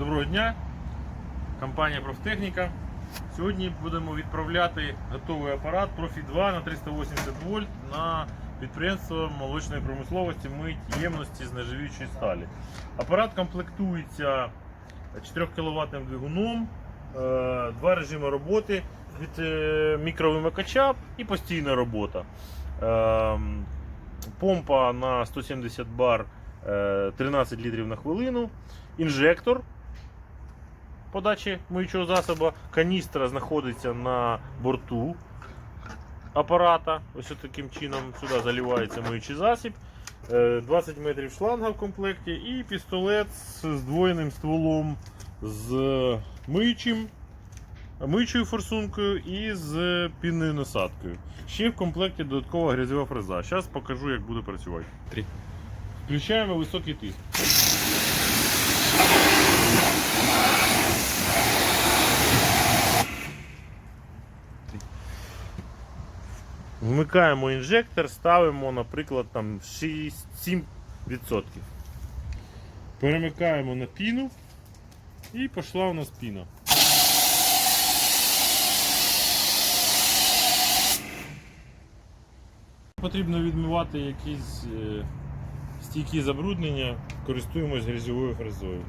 Доброго дня, компанія Профтехніка. Сьогодні будемо відправляти готовий апарат Profi 2 на 380 вольт на підприємство молочної промисловості мить ємності з нержавіючої сталі. Апарат комплектується 4 кВт двигуном, е, два режими роботи від е, мікровимикача і постійна робота. Ем, Помпа на 170 бар е, 13 літрів на хвилину, інжектор подачі миючого засобу, каністра знаходиться на борту апарата. Ось таким чином сюди заливається миючий засіб. Е, 20 метрів шланга в комплекті і пістолет з здвоєним стволом з миючим, миючою форсункою і з пінною насадкою. Ще в комплекті додаткова грязьова фреза. Зараз покажу, як буде працювати. Три. Включаємо високий тиск. Вмикаємо інжектор, ставимо, наприклад, там 6-7%. Перемикаємо на піну і пішла у нас піна. Потрібно відмивати якісь е, стійкі забруднення, користуємось грязьовою фрезою.